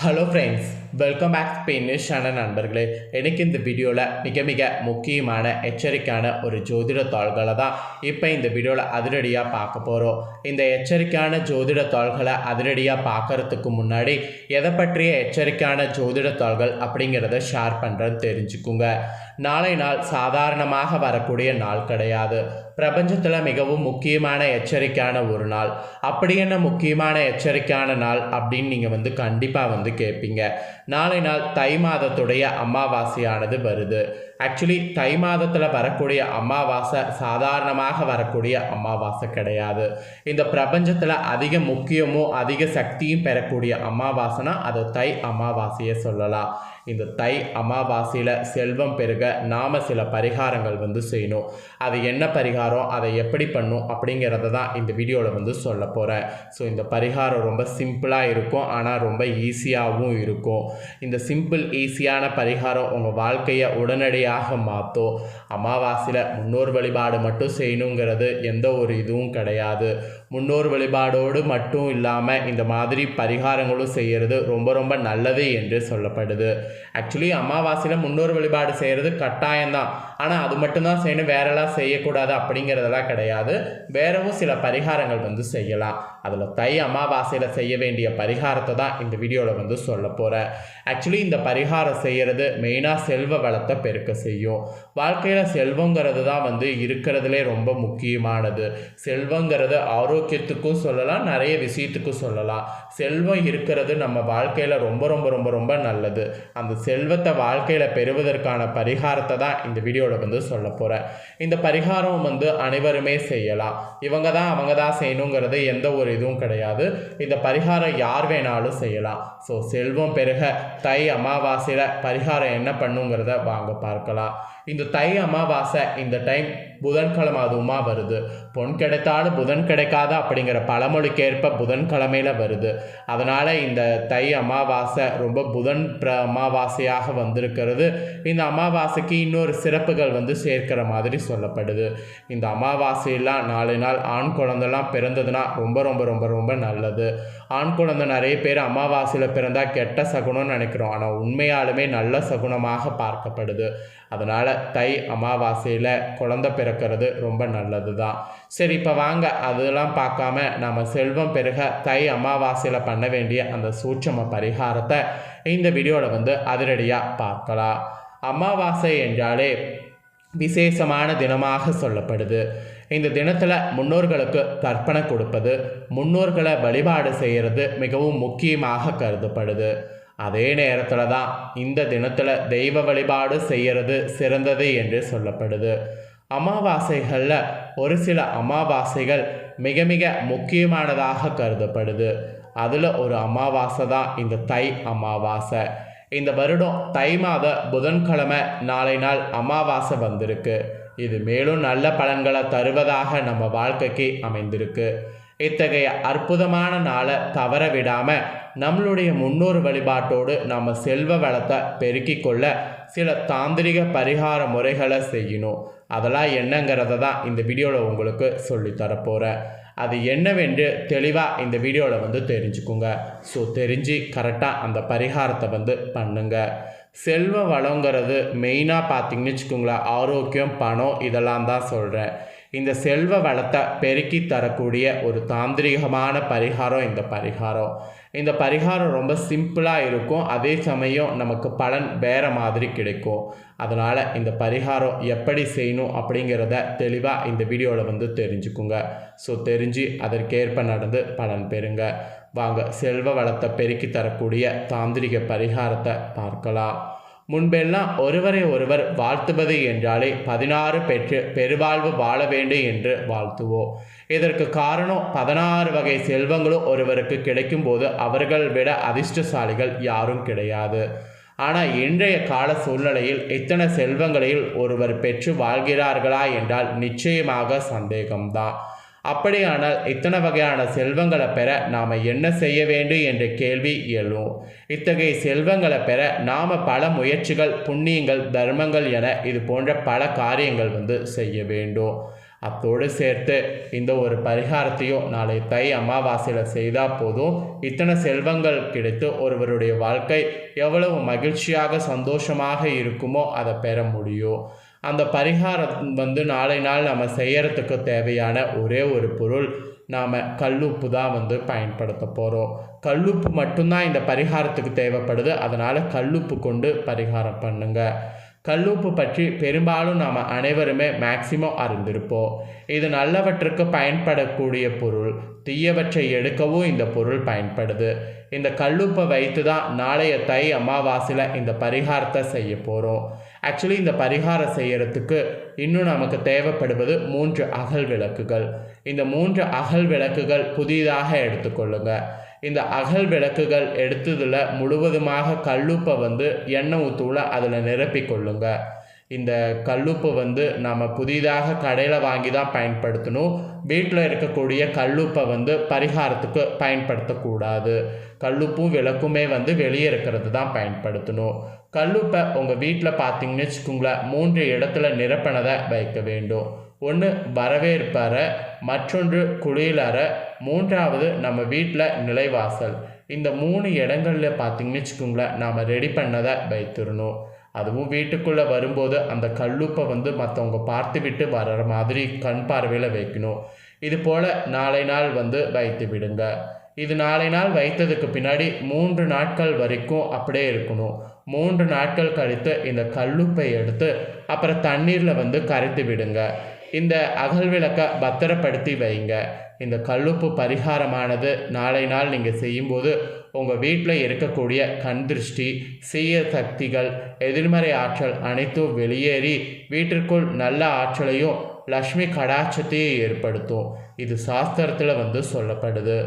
Hello friends, welcome back ஸ்பெயினிஷான நண்பர்களே. எனக்கு இந்த வீடியோவில் மிக மிக முக்கியமான எச்சரிக்கையான ஒரு ஜோதிட தாள்களை தான் இப்போ இந்த வீடியோவில் அதிரடியாக பார்க்க போகிறோம் இந்த எச்சரிக்கையான ஜோதிட தாள்களை அதிரடியாக பார்க்கறதுக்கு முன்னாடி எதை பற்றிய எச்சரிக்கையான ஜோதிட தாள்கள் அப்படிங்கிறத ஷேர் பண்ணுறேன்னு தெரிஞ்சுக்குங்க. நாளை நாள் சாதாரணமாக வரக்கூடிய நாள் கிடையாது. பிரபஞ்சத்தில் மிகவும் முக்கியமான எச்சரிக்கையான ஒரு நாள். அப்படி என்ன முக்கியமான எச்சரிக்கையான நாள் அப்படின்னு நீங்கள் வந்து கண்டிப்பாக வந்து கேட்பீங்க நாளை நாள் தை மாதத்துடைய அமாவாசையானது வருது. ஆக்சுவலி தை மாதத்தில் வரக்கூடிய அமாவாசை சாதாரணமாக வரக்கூடிய அமாவாசை கிடையாது. இந்த பிரபஞ்சத்தில் அதிக முக்கியமும் அதிக சக்தியும் பெறக்கூடிய அமாவாசைனா அது தை அமாவாசையை சொல்லலாம். இந்த தை அமாவாசையில் செல்வம் பெருக நாம் சில பரிகாரங்கள் வந்து செய்யணும். அது என்ன பரிகாரம் அதை எப்படி பண்ணும் அப்படிங்கிறத தான் இந்த வீடியோவில் வந்து சொல்ல போகிறேன் ஸோ இந்த பரிகாரம் ரொம்ப சிம்பிளாக இருக்கும் ஆனால் ரொம்ப ஈஸியாகவும் இருக்கும். இந்த சிம்பிள் ஈஸியான பரிகாரம் உங்கள் வாழ்க்கையை உடனடியாக மாற்றும் அமாவாசையில் முன்னோர் வழிபாடு மட்டும் செய்யணுங்கிறது எந்த ஒரு இதுவும் கிடையாது. முன்னோர் வழிபாடோடு மட்டும் இல்லாமல் இந்த மாதிரி பரிகாரங்களும் செய்கிறது ரொம்ப ரொம்ப நல்லது என்று சொல்லப்படுது. ஆக்சுவலி அமாவாசையில் முன்னோர் வழிபாடு செய்கிறது கட்டாயம்தான். ஆனால் அது மட்டும்தான் செய்யணும் வேறெல்லாம் செய்யக்கூடாது அப்படிங்கிறதெல்லாம் கிடையாது. வேறவும் சில பரிகாரங்கள் வந்து செய்யலாம். அதில் தை அமாவாசையில் செய்ய வேண்டிய பரிகாரத்தை தான் இந்த வீடியோவில் வந்து சொல்ல போகிறேன் ஆக்சுவலி இந்த பரிகாரம் செய்கிறது மெயினாக செல்வ வளத்தை பெருக்க செய்யும். வாழ்க்கையில் செல்வங்கிறது தான் வந்து இருக்கிறதுலே ரொம்ப முக்கியமானது. செல்வங்கிறது ஆரோக்கியத்துக்கும் சொல்லலாம் நிறைய விஷயத்துக்கும் சொல்லலாம். செல்வம் இருக்கிறது நம்ம வாழ்க்கையில் ரொம்ப ரொம்ப ரொம்ப ரொம்ப நல்லது. அந்த செல்வத்தை வாழ்க்கையில் பெறுவதற்கான பரிகாரத்தை தான் இந்த வீடியோவில் வந்து சொல்ல போகிறேன் இந்த பரிகாரம் வந்து அனைவருமே செய்யலாம். இவங்க தான் அவங்க தான் செய்யணுங்கிறது எந்த ஒரு இதுவும் கிடையாது. இந்த பரிகாரம் யார் வேணாலும் செய்யலாம். ஸோ செல்வம் பெருக தை அமாவாசையில் பரிகாரம் என்ன பண்ணுங்கிறத வாங்க பார்க்கலாம். இந்த தை அமாவாசை இந்த டைம் புதன்கிழமை அதுவுமா வருது. பொன் கிடைத்தாலும் புதன் கிடைக்காது அப்படிங்கிற பழமொழிக்கேற்ப புதன்கிழமையில் வருது. அதனால் இந்த தை அமாவாசை ரொம்ப புதன் பிர அமாவாசையாக வந்திருக்கிறது. இந்த அமாவாசைக்கு இன்னொரு சிறப்புகள் வந்து சேர்க்கிற மாதிரி சொல்லப்படுது. இந்த அமாவாசையெல்லாம் நாலு நாள் ஆண் குழந்தெல்லாம் பிறந்ததுன்னா ரொம்ப ரொம்ப ரொம்ப ரொம்ப நல்லது. ஆண் குழந்தை நிறைய பேர் அமாவாசையில் பிறந்தால் கெட்ட சகுனம்னு நினைக்கிறோம். ஆனால் உண்மையாலுமே நல்ல சகுனமாக பார்க்கப்படுது. அதனால் தை அமாவாசையில் குழந்தை பிறக்கிறது ரொம்ப நல்லது தான் சரி இப்போ வாங்க. அதெல்லாம் பார்க்காம நம்ம செல்வம் பெருக தை அமாவாசையில் பண்ண வேண்டிய அந்த சூட்சம பரிகாரத்தை இந்த வீடியோவில் வந்து அதிரடியாக பார்க்கலாம். அமாவாசை என்றாலே விசேஷமான தினமாக சொல்லப்படுது. இந்த தினத்தில் முன்னோர்களுக்கு தர்ப்பணம் கொடுப்பது முன்னோர்களை வழிபாடு செய்கிறது மிகவும் முக்கியமாக கருதப்படுது. அதே நேரத்தில் தான் இந்த தினத்தில் தெய்வ வழிபாடு செய்கிறது சிறந்தது என்று சொல்லப்படுது. அமாவாசைகளில் ஒரு சில அமாவாசைகள் மிக மிக முக்கியமானதாக கருதப்படுது. அதில் ஒரு அமாவாசை தான் இந்த தை அமாவாசை. இந்த வருடம் தை மாத புதன்கிழமை நாளை நாள் அமாவாசை வந்திருக்கு. இது மேலும் நல்ல பலன்களை தருவதாக நம்ம வாழ்க்கைக்கு அமைந்திருக்கு. இத்தகைய அற்புதமான நாளை தவற விடாமல் நம்மளுடைய முன்னோர் வழிபாட்டோடு நம்ம செல்வ வளத்தை பெருக்கிக் கொள்ள சில தாந்திரிக பரிகார முறைகளை செய்யணும். அதெல்லாம் என்னங்கிறத தான் இந்த வீடியோவில் உங்களுக்கு சொல்லித்தரப்போகிறேன் அது என்னவென்று தெளிவாக இந்த வீடியோவில் வந்து தெரிஞ்சுக்குங்க. ஸோ தெரிஞ்சு கரெக்டாக அந்த பரிகாரத்தை வந்து பண்ணுங்கள் செல்வ வளங்கிறது மெயினாக பார்த்தீங்கன்னு வச்சுக்கோங்களேன் ஆரோக்கியம் பணம் இதெல்லாம் தான் சொல்கிறேன் இந்த செல்வ வளத்தை பெருக்கி தரக்கூடிய ஒரு தாந்திரிகமான பரிகாரம் இந்த பரிகாரம். இந்த பரிகாரம் ரொம்ப சிம்பிளாக இருக்கும். அதே சமயம் நமக்கு பலன் வேறு மாதிரி கிடைக்கும். அதனால் இந்த பரிகாரம் எப்படி செய்யணும் அப்படிங்கிறத தெளிவாக இந்த வீடியோவில் வந்து தெரிஞ்சுக்குங்க. ஸோ தெரிஞ்சு அதற்கேற்ப நடந்து பலன் பெறுங்க. வாங்க செல்வ வளத்தை பெருக்கி தரக்கூடிய தாந்திரிக பரிகாரத்தை பார்க்கலாம். முன்பெல்லாம் ஒருவரை ஒருவர் வாழ்த்துவது என்றாலே பதினாறு பெற்று பெருவாழ்வு வாழ வேண்டும் என்று வாழ்த்துவோம். இதற்கு காரணம் பதினாறு வகை செல்வங்களும் ஒருவருக்கு கிடைக்கும்போது அவர்கள் விட அதிர்ஷ்டசாலிகள் யாரும் கிடையாது. ஆனால் இன்றைய கால சூழ்நிலையில் இத்தனை செல்வங்களையும் ஒருவர் பெற்று வாழ்கிறார்களா என்றால் நிச்சயமாக சந்தேகம்தான். அப்படியானால் இத்தனை வகையான செல்வங்களை பெற நாம் என்ன செய்ய வேண்டும் என்ற கேள்வி எழும். இத்தகைய செல்வங்களை பெற நாம் பல முயற்சிகள் புண்ணியங்கள் தர்மங்கள் என இது போன்ற பல காரியங்கள் வந்து செய்ய வேண்டும். அத்தோடு சேர்த்து இந்த ஒரு பரிகாரத்தையும் நாளை தை அமாவாசையில் செய்தால் போதும். இத்தனை செல்வங்கள் கிடைத்து ஒருவருடைய வாழ்க்கை எவ்வளவு மகிழ்ச்சியாக சந்தோஷமாக இருக்குமோ அதை பெற முடியும். அந்த பரிகாரம் வந்து நாளை நாள் நம்ம செய்கிறதுக்கு தேவையான ஒரே ஒரு பொருள் நாம் கல்லுப்பு தான் வந்து பயன்படுத்த போகிறோம் கல்லுப்பு மட்டும்தான் இந்த பரிகாரத்துக்கு தேவைப்படுது. அதனால் கல்லுப்பு கொண்டு பரிகாரம் பண்ணுங்கள் கல்லுப்பு பற்றி பெரும்பாலும் நாம் அனைவருமே மேக்சிமம் அறிந்திருப்போம். இது நல்லவற்றுக்கு பயன்படக்கூடிய பொருள். தீயவற்றை எடுக்கவும் இந்த பொருள் பயன்படுது. இந்த கல்லுப்பை வைத்து தான் நாளைய தை அமாவாசையில் இந்த பரிகாரத்தை செய்ய போகிறோம் ஆக்சுவலி இந்த பரிகாரம் செய்கிறதுக்கு இன்னும் நமக்கு தேவைப்படுவது மூன்று அகல் விளக்குகள். இந்த மூன்று அகல் விளக்குகள் புதிதாக எடுத்துக்கொள்ளுங்கள் இந்த அகல் விளக்குகள் எடுத்ததில் முழுவதுமாக கல்லுப்பை வந்து எண்ணெய் ஊற்றுல அதில் நிரப்பிக்கொள்ளுங்கள் இந்த கல்லுப்பு வந்து நம்ம புதிதாக கடையில் வாங்கி தான் பயன்படுத்தணும். வீட்டில் இருக்கக்கூடிய கல்லுப்பை வந்து பரிகாரத்துக்கு பயன்படுத்தக்கூடாது. கல்லுப்பும் விளக்குமே வந்து வெளியே இருக்கிறது தான் பயன்படுத்தணும். கல்லுப்பை உங்கள் வீட்டில் பார்த்தீங்கன்னு வச்சுக்கோங்களேன் மூன்று இடத்துல நிரப்பினதை வைக்க வேண்டும். ஒன்று வரவேற்பறை மற்றொன்று குளியலறை மூன்றாவது நம்ம வீட்டில் நிலைவாசல். இந்த மூணு இடங்களில் பார்த்தீங்கன்னு வச்சுக்கோங்களேன் நாம் ரெடி பண்ணதை வைத்திடணும். அதுவும் வீட்டுக்குள்ளே வரும்போது அந்த கல்லுப்பை வந்து மற்றவங்க பார்த்து விட்டு வர்ற மாதிரி கண் பார்வையில் வைக்கணும். இது போல் நாளை நாள் வந்து வைத்து விடுங்க. இது நாளை நாள் வைத்ததுக்கு பின்னாடி மூன்று நாட்கள் வரைக்கும் அப்படியே இருக்கணும். மூன்று நாட்கள் கழித்து இந்த கல்லுப்பை எடுத்து அப்புறம் தண்ணீரில் வந்து கரைத்து விடுங்க. இந்த அகல் விளக்கை பத்திரப்படுத்தி வைங்க. இந்த கல்லுப்பு பரிகாரமானது நாளை நாள் நீங்கள் செய்யும்போது உங்கள் வீட்டில் இருக்கக்கூடிய கண் திருஷ்டி சீய சக்திகள் எதிர்மறை ஆற்றல் அனைத்தும் வெளியேறி வீட்டிற்குள் நல்ல ஆற்றலையும் லக்ஷ்மி கடாட்சத்தையும் ஏற்படுத்தும். இது சாஸ்திரத்தில் வந்து சொல்லப்படுது.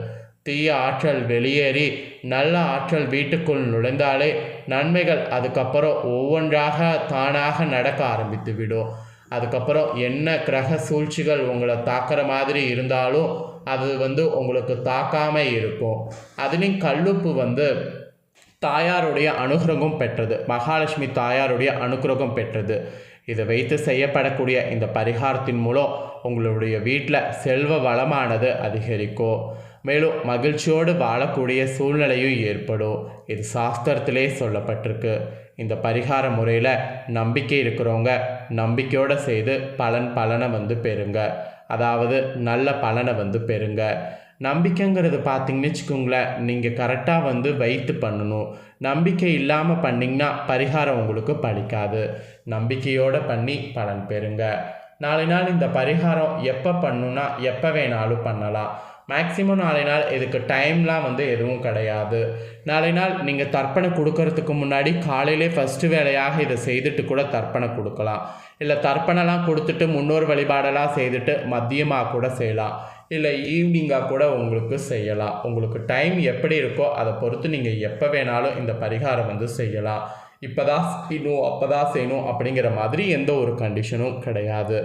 தீய ஆற்றல் வெளியேறி நல்ல ஆற்றல் வீட்டுக்குள் நுழைந்தாலே நன்மைகள் அதுக்கப்புறம் ஒவ்வொன்றாக தானாக நடக்க ஆரம்பித்து விடும். அதுக்கப்புறம் என்ன கிரக சூழ்ச்சிகள் உங்களை தாக்குற மாதிரி இருந்தாலும் அது வந்து உங்களுக்கு தாக்காமல் இருக்கும். அதுலேயும் கல்லுப்பு வந்து தாயாருடைய அனுகிரகம் பெற்றது. மகாலட்சுமி தாயாருடைய அனுகிரகம் பெற்றது. இதை வைத்து செய்யப்படக்கூடிய இந்த பரிகாரத்தின் மூலம் உங்களுடைய வீட்டில் செல்வ வளமானது அதிகரிக்கும். மேலும் மகிழ்ச்சியோடு வாழக்கூடிய சூழ்நிலையும் ஏற்படும். இது சாஸ்திரத்திலே சொல்லப்பட்டிருக்கு. இந்த பரிகார முறையில் நம்பிக்கை இருக்கிறவங்க நம்பிக்கையோடு செய்து பலன் பலனை வந்து பெறுங்க. அதாவது நல்ல பலனை வந்து பெறுங்க. நம்பிக்கைங்கிறது பார்த்தீங்கன்னு வச்சுக்கோங்களேன் நீங்கள் கரெக்டாக வந்து வைத்து பண்ணணும். நம்பிக்கை இல்லாமல் பண்ணிங்கன்னா பரிகாரம் உங்களுக்கு பலிக்காது. நம்பிக்கையோடு பண்ணி பலன் பெறுங்க. நாளை நாள் இந்த பரிகாரம் எப்போ பண்ணுன்னா எப்போ வேணாலும் பண்ணலாம். மேக்ஸிமம் நாளை நாள் இதுக்கு டைம்லாம் வந்து எதுவும் கிடையாது. நாளை நாள் நீங்கள் தர்ப்பணை கொடுக்கறதுக்கு முன்னாடி காலையிலே ஃபஸ்ட்டு வேலையாக இதை செய்துட்டு கூட தர்ப்பணை கொடுக்கலாம். இல்லை தர்ப்பணெல்லாம் கொடுத்துட்டு முன்னோர் வழிபாடெல்லாம் செய்துட்டு மதியமாக கூட செய்யலாம். இல்லை ஈவினிங்காக கூட உங்களுக்கு செய்யலாம். உங்களுக்கு டைம் எப்படி இருக்கோ அதை பொறுத்து நீங்கள் எப்போ வேணாலும் இந்த பரிகாரம் வந்து செய்யலாம். இப்போ தான் செய்யணும் அப்போ தான் செய்யணும் அப்படிங்கிற மாதிரி எந்த ஒரு கண்டிஷனும் கிடையாது.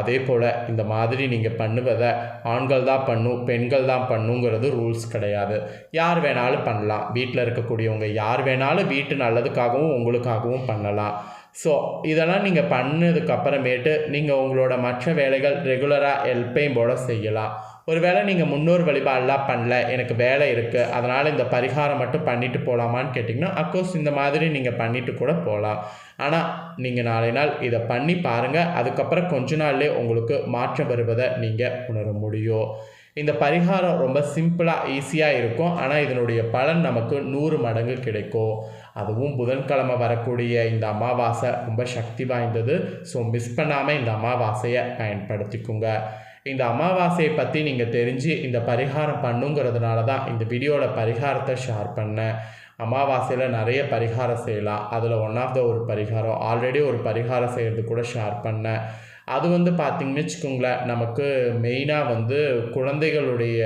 அதே போல் இந்த மாதிரி நீங்கள் பண்ணுவதை ஆண்கள் தான் பண்ணும் பெண்கள் தான் பண்ணுங்கிறது ரூல்ஸ் கிடையாது. யார் வேணாலும் பண்ணலாம். வீட்டில் இருக்கக்கூடியவங்க யார் வேணாலும் வீட்டு நல்லதுக்காகவும் உங்களுக்காகவும் பண்ணலாம். ஸோ இதெல்லாம் நீங்கள் பண்ணதுக்கப்புறமேட்டு நீங்கள் உங்களோட மற்ற வேலைகள் ரெகுலராக ஹெல்ப்பையும் போல் செய்யலாம். ஒருவேளை நீங்கள் முன்னோர் வழிபாடெல்லாம் பண்ணல எனக்கு வேலை இருக்குது அதனால் இந்த பரிகாரம் மட்டும் பண்ணிட்டு போகலாமான்னு கேட்டிங்கன்னா அக்கோர்ஸ் இந்த மாதிரி நீங்கள் பண்ணிட்டு கூட போகலாம் ஆனால் நீங்கள் நாளை நாள் இதை பண்ணி பாருங்கள் அதுக்கப்புறம் கொஞ்ச நாள்லேயே உங்களுக்கு மாற்றம் வருவதை நீங்கள் உணர முடியும். இந்த பரிகாரம் ரொம்ப சிம்பிளாக ஈஸியாக இருக்கும் ஆனால் இதனுடைய பலன் நமக்கு நூறு மடங்கு கிடைக்கும். அதுவும் புதன்கிழமை வரக்கூடிய இந்த அமாவாசை ரொம்ப சக்தி வாய்ந்தது ஸோ மிஸ் பண்ணாமல் இந்த அமாவாசையை பயன்படுத்திக்குங்க. இந்த அமாவாசையை பற்றி நீங்கள் தெரிஞ்சு இந்த பரிகாரம் பண்ணுங்கிறதுனால தான் இந்த வீடியோவில் பரிகாரத்தை ஷேர் பண்ணேன். அமாவாசையில் நிறைய பரிகாரம் செய்யலாம். அதில் ஒன் ஆஃப் த ஒரு பரிகாரம் ஆல்ரெடி ஒரு பரிகாரம் செய்கிறது கூட ஷேர் பண்ணேன். அது வந்து பார்த்திங்கன்னு வச்சுக்கோங்களேன் நமக்கு மெயினாக வந்து குழந்தைகளுடைய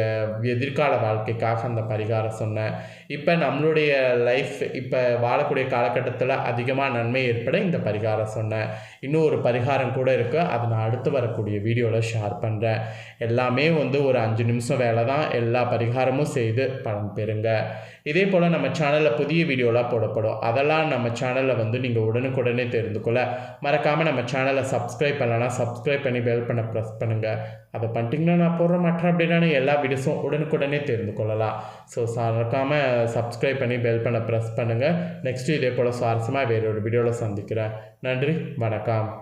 எதிர்கால வாழ்க்கைக்காக அந்த பரிகாரம் சொன்னேன். இப்போ நம்மளுடைய லைஃப் இப்போ வாழக்கூடிய காலகட்டத்தில் அதிகமாக நன்மை ஏற்பட இந்த பரிகாரம் சொன்னேன். இன்னும் ஒரு பரிகாரம் கூட இருக்குது அதை நான் அடுத்து வரக்கூடிய வீடியோவில் ஷேர் பண்ணுறேன் எல்லாமே வந்து ஒரு அஞ்சு நிமிஷம் வேலை தான் எல்லா பரிகாரமும் செய்து பலன் பெறுங்க. இதே போல் நம்ம சேனலில் புதிய வீடியோலாம் போடப்படும். அதெல்லாம் நம்ம சேனலில் வந்து நீங்கள் உடனுக்குடனே தெரிந்து கொள்ள மறக்காமல் நம்ம சேனலை சப்ஸ்கிரைப் பண்ணலன்னா சப்ஸ்கிரைப் பண்ணி பெல் பண்ண ப்ரெஸ் பண்ணுங்கள் அதை பண்ணிட்டீங்கன்னா நான் போடுற மற்ற அப்படின்னா எல்லா வீடியோஸும் உடனுக்குடனே தெரிந்து கொள்ளலாம் ஸோ மறக்காமல் சப்ஸ்கிரைப் பண்ணி பெல் பண்ண ப்ரெஸ் பண்ணுங்கள் நெக்ஸ்ட்டு இதே போல் சுவாரஸ்யமாக வேறொரு வீடியோவில் சந்திக்கிறேன். நன்றி வணக்கம்.